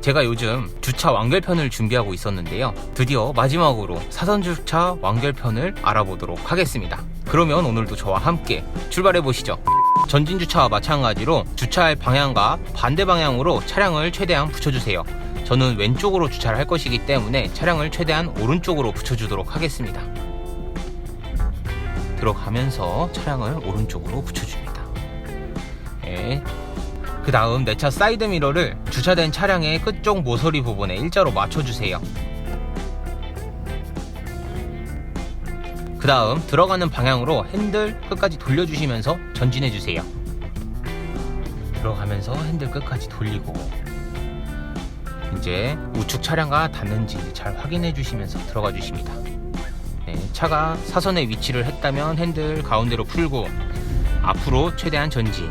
제가 요즘 주차 완결편을 준비하고 있었는데요. 드디어 마지막으로 사선 주차 완결편을 알아보도록 하겠습니다. 그러면 오늘도 저와 함께 출발해 보시죠. 전진 주차와 마찬가지로 주차할 방향과 반대 방향으로 차량을 최대한 붙여주세요. 저는 왼쪽으로 주차를 할 것이기 때문에 차량을 최대한 오른쪽으로 붙여주도록 하겠습니다. 들어가면서 차량을 오른쪽으로 붙여줍니다. 네. 그 다음 내 차 사이드 미러를 주차된 차량의 끝쪽 모서리 부분에 일자로 맞춰주세요. 그 다음 들어가는 방향으로 핸들 끝까지 돌려주시면서 전진해주세요. 들어가면서 핸들 끝까지 돌리고 이제 우측 차량과 닿는지 잘 확인해 주시면서 들어가 주십니다. 네, 차가 사선에 위치를 했다면 핸들 가운데로 풀고 앞으로 최대한 전진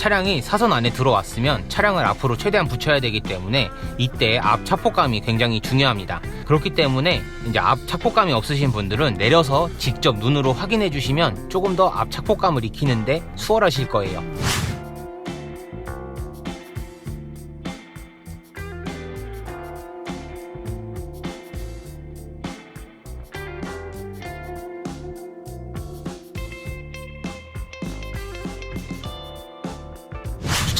차량이 사선 안에 들어왔으면 차량을 앞으로 최대한 붙여야 되기 때문에 이때 앞 차폭감이 굉장히 중요합니다. 그렇기 때문에 이제 앞 차폭감이 없으신 분들은 내려서 직접 눈으로 확인해 주시면 조금 더앞 차폭감을 익히는데 수월하실 거예요.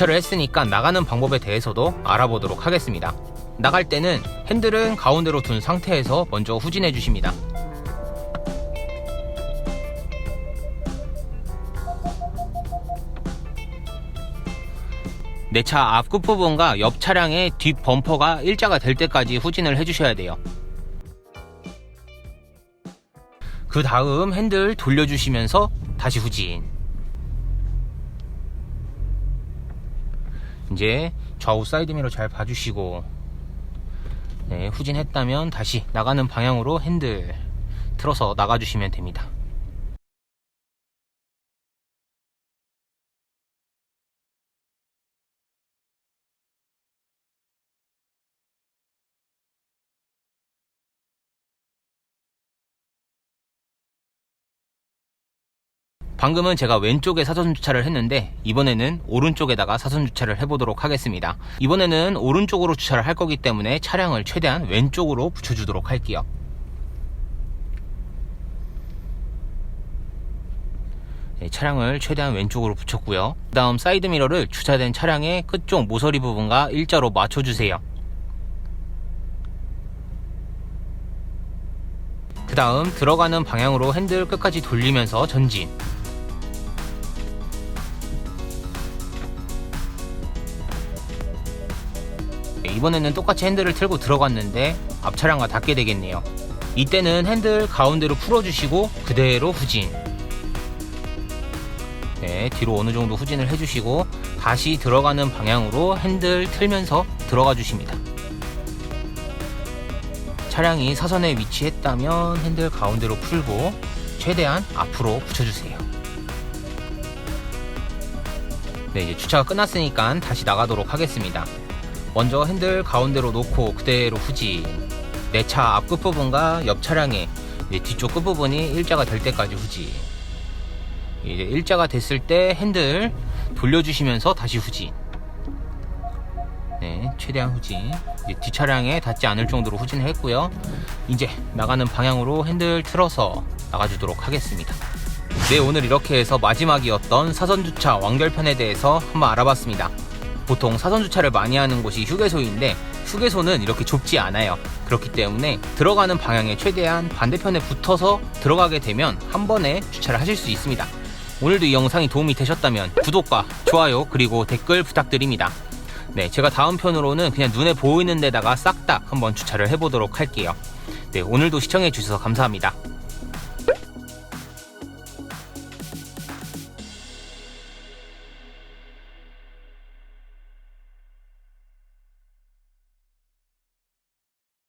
주차를 했으니까 나가는 방법에 대해서도 알아보도록 하겠습니다. 나갈 때는 핸들은 가운데로 둔 상태에서 먼저 후진해 주십니다. 내 차 앞 끝부분과 옆 차량의 뒷 범퍼가 일자가 될 때까지 후진을 해주셔야 돼요. 그 다음 핸들 돌려주시면서 다시 후진. 이제 좌우 사이드미러 잘 봐주시고 네, 후진했다면 다시 나가는 방향으로 핸들 틀어서 나가주시면 됩니다. 방금은 제가 왼쪽에 사선 주차를 했는데 이번에는 오른쪽에다가 사선 주차를 해보도록 하겠습니다. 이번에는 오른쪽으로 주차를 할 거기 때문에 차량을 최대한 왼쪽으로 붙여주도록 할게요. 네, 차량을 최대한 왼쪽으로 붙였고요. 그 다음 사이드 미러를 주차된 차량의 끝쪽 모서리 부분과 일자로 맞춰주세요. 그 다음 들어가는 방향으로 핸들 끝까지 돌리면서 전진. 이번에는 똑같이 핸들을 틀고 들어갔는데 앞 차량과 닿게 되겠네요. 이때는 핸들 가운데로 풀어주시고 그대로 후진. 네, 뒤로 어느 정도 후진을 해주시고 다시 들어가는 방향으로 핸들 틀면서 들어가 주십니다. 차량이 사선에 위치했다면 핸들 가운데로 풀고 최대한 앞으로 붙여주세요. 네, 이제 주차가 끝났으니까 다시 나가도록 하겠습니다. 먼저 핸들 가운데로 놓고 그대로 후진. 내 차 앞 끝부분과 옆 차량의 뒤쪽 끝부분이 일자가 될 때까지 후진. 이제 일자가 됐을 때 핸들 돌려주시면서 다시 후진. 네, 최대한 후진. 뒷차량에 닿지 않을 정도로 후진을 했고요. 이제 나가는 방향으로 핸들 틀어서 나가주도록 하겠습니다. 네, 오늘 이렇게 해서 마지막이었던 사선주차 완결편에 대해서 한번 알아봤습니다. 보통 사선 주차를 많이 하는 곳이 휴게소인데 휴게소는 이렇게 좁지 않아요. 그렇기 때문에 들어가는 방향에 최대한 반대편에 붙어서 들어가게 되면 한 번에 주차를 하실 수 있습니다. 오늘도 이 영상이 도움이 되셨다면 구독과 좋아요 그리고 댓글 부탁드립니다. 네, 제가 다음 편으로는 그냥 눈에 보이는 데다가 싹 다 한번 주차를 해보도록 할게요. 네, 오늘도 시청해 주셔서 감사합니다.